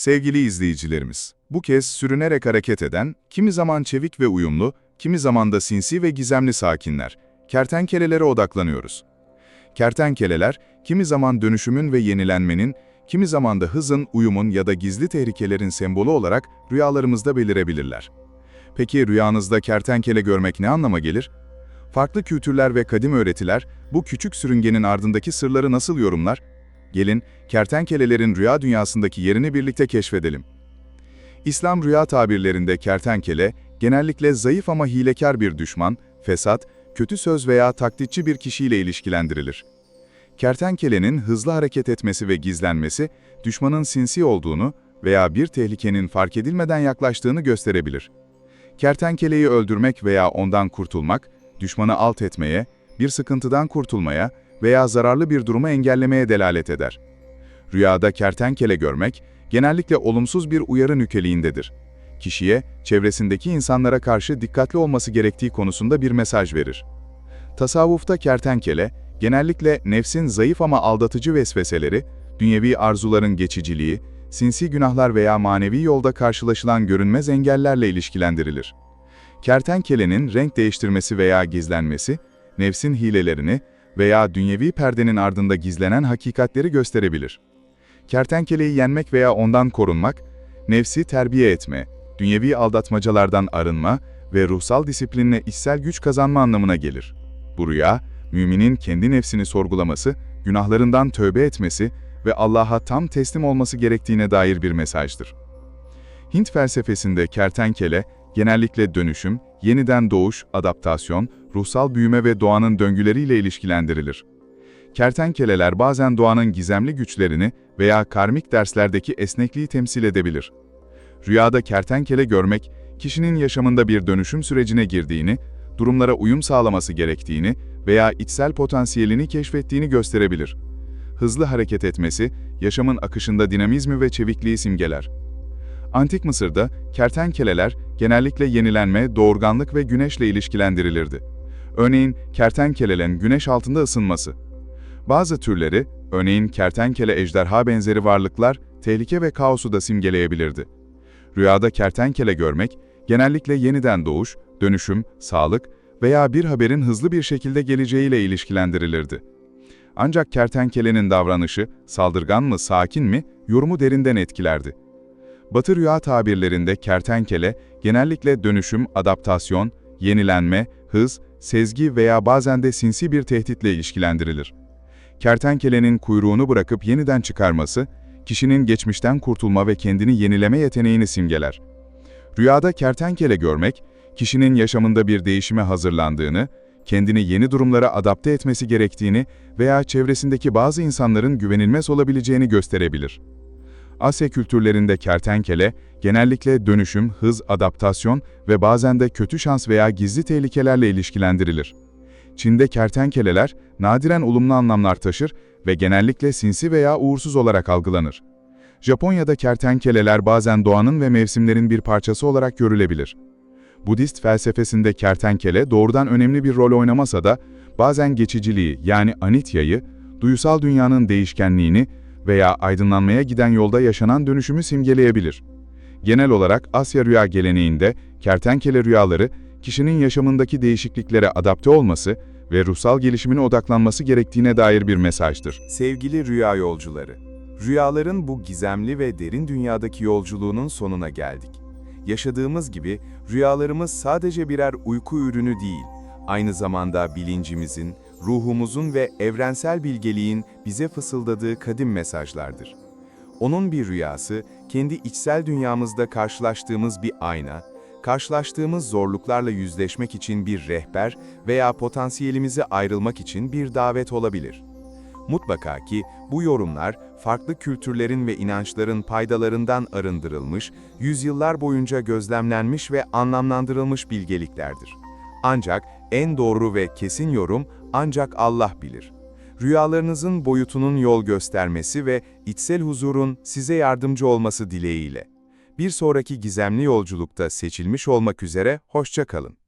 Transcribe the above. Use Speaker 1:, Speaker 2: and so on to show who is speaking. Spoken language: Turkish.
Speaker 1: Sevgili izleyicilerimiz, bu kez sürünerek hareket eden, kimi zaman çevik ve uyumlu, kimi zaman da sinsi ve gizemli sakinler, kertenkelelere odaklanıyoruz. Kertenkeleler, kimi zaman dönüşümün ve yenilenmenin, kimi zaman da hızın, uyumun ya da gizli tehlikelerin sembolü olarak rüyalarımızda belirebilirler. Peki rüyanızda kertenkele görmek ne anlama gelir? Farklı kültürler ve kadim öğretiler, bu küçük sürüngenin ardındaki sırları nasıl yorumlar? Gelin, kertenkelelerin rüya dünyasındaki yerini birlikte keşfedelim. İslam rüya tabirlerinde kertenkele, genellikle zayıf ama hilekar bir düşman, fesat, kötü söz veya taklitçi bir kişiyle ilişkilendirilir. Kertenkelenin hızlı hareket etmesi ve gizlenmesi, düşmanın sinsi olduğunu veya bir tehlikenin fark edilmeden yaklaştığını gösterebilir. Kertenkeleyi öldürmek veya ondan kurtulmak, düşmanı alt etmeye, bir sıkıntıdan kurtulmaya veya zararlı bir durumu engellemeye delalet eder. Rüyada kertenkele görmek, genellikle olumsuz bir uyarı niteliğindedir. Kişiye, çevresindeki insanlara karşı dikkatli olması gerektiği konusunda bir mesaj verir. Tasavvufta kertenkele, genellikle nefsin zayıf ama aldatıcı vesveseleri, dünyevi arzuların geçiciliği, sinsi günahlar veya manevi yolda karşılaşılan görünmez engellerle ilişkilendirilir. Kertenkelenin renk değiştirmesi veya gizlenmesi, nefsin hilelerini veya dünyevi perdenin ardında gizlenen hakikatleri gösterebilir. Kertenkeleyi yenmek veya ondan korunmak, nefsi terbiye etme, dünyevi aldatmacalardan arınma ve ruhsal disiplinle içsel güç kazanma anlamına gelir. Bu rüya, müminin kendi nefsini sorgulaması, günahlarından tövbe etmesi ve Allah'a tam teslim olması gerektiğine dair bir mesajdır. Hint felsefesinde kertenkele, genellikle dönüşüm, yeniden doğuş, adaptasyon, ruhsal büyüme ve doğanın döngüleriyle ilişkilendirilir. Kertenkeleler bazen doğanın gizemli güçlerini veya karmik derslerdeki esnekliği temsil edebilir. Rüyada kertenkele görmek, kişinin yaşamında bir dönüşüm sürecine girdiğini, durumlara uyum sağlaması gerektiğini veya içsel potansiyelini keşfettiğini gösterebilir. Hızlı hareket etmesi, yaşamın akışında dinamizmi ve çevikliği simgeler. Antik Mısır'da kertenkeleler genellikle yenilenme, doğurganlık ve güneşle ilişkilendirilirdi. Örneğin kertenkelelerin güneş altında ısınması. Bazı türleri, örneğin kertenkele ejderha benzeri varlıklar, tehlike ve kaosu da simgeleyebilirdi. Rüyada kertenkele görmek, genellikle yeniden doğuş, dönüşüm, sağlık veya bir haberin hızlı bir şekilde geleceğiyle ilişkilendirilirdi. Ancak kertenkelenin davranışı, saldırgan mı, sakin mi, yorumu derinden etkilerdi. Batı rüya tabirlerinde kertenkele, genellikle dönüşüm, adaptasyon, yenilenme, hız, sezgi veya bazen de sinsi bir tehditle ilişkilendirilir. Kertenkelenin kuyruğunu bırakıp yeniden çıkarması, kişinin geçmişten kurtulma ve kendini yenileme yeteneğini simgeler. Rüyada kertenkele görmek, kişinin yaşamında bir değişime hazırlandığını, kendini yeni durumlara adapte etmesi gerektiğini veya çevresindeki bazı insanların güvenilmez olabileceğini gösterebilir. Asya kültürlerinde kertenkele, genellikle dönüşüm, hız, adaptasyon ve bazen de kötü şans veya gizli tehlikelerle ilişkilendirilir. Çin'de kertenkeleler nadiren olumlu anlamlar taşır ve genellikle sinsi veya uğursuz olarak algılanır. Japonya'da kertenkeleler bazen doğanın ve mevsimlerin bir parçası olarak görülebilir. Budist felsefesinde kertenkele doğrudan önemli bir rol oynamasa da bazen geçiciliği yani anityayı, duyusal dünyanın değişkenliğini veya aydınlanmaya giden yolda yaşanan dönüşümü simgeleyebilir. Genel olarak Asya rüya geleneğinde kertenkele rüyaları kişinin yaşamındaki değişikliklere adapte olması ve ruhsal gelişimine odaklanması gerektiğine dair bir mesajdır.
Speaker 2: Sevgili rüya yolcuları, rüyaların bu gizemli ve derin dünyadaki yolculuğunun sonuna geldik. Yaşadığımız gibi rüyalarımız sadece birer uyku ürünü değil, aynı zamanda bilincimizin, ruhumuzun ve evrensel bilgeliğin bize fısıldadığı kadim mesajlardır. Onun bir rüyası, kendi içsel dünyamızda karşılaştığımız bir ayna, karşılaştığımız zorluklarla yüzleşmek için bir rehber veya potansiyelimize ayrılmak için bir davet olabilir. Mutlaka ki bu yorumlar farklı kültürlerin ve inançların paydalarından arındırılmış, yüzyıllar boyunca gözlemlenmiş ve anlamlandırılmış bilgeliklerdir. Ancak en doğru ve kesin yorum ancak Allah bilir. Rüyalarınızın boyutunun yol göstermesi ve içsel huzurun size yardımcı olması dileğiyle. Bir sonraki gizemli yolculukta seçilmiş olmak üzere hoşça kalın.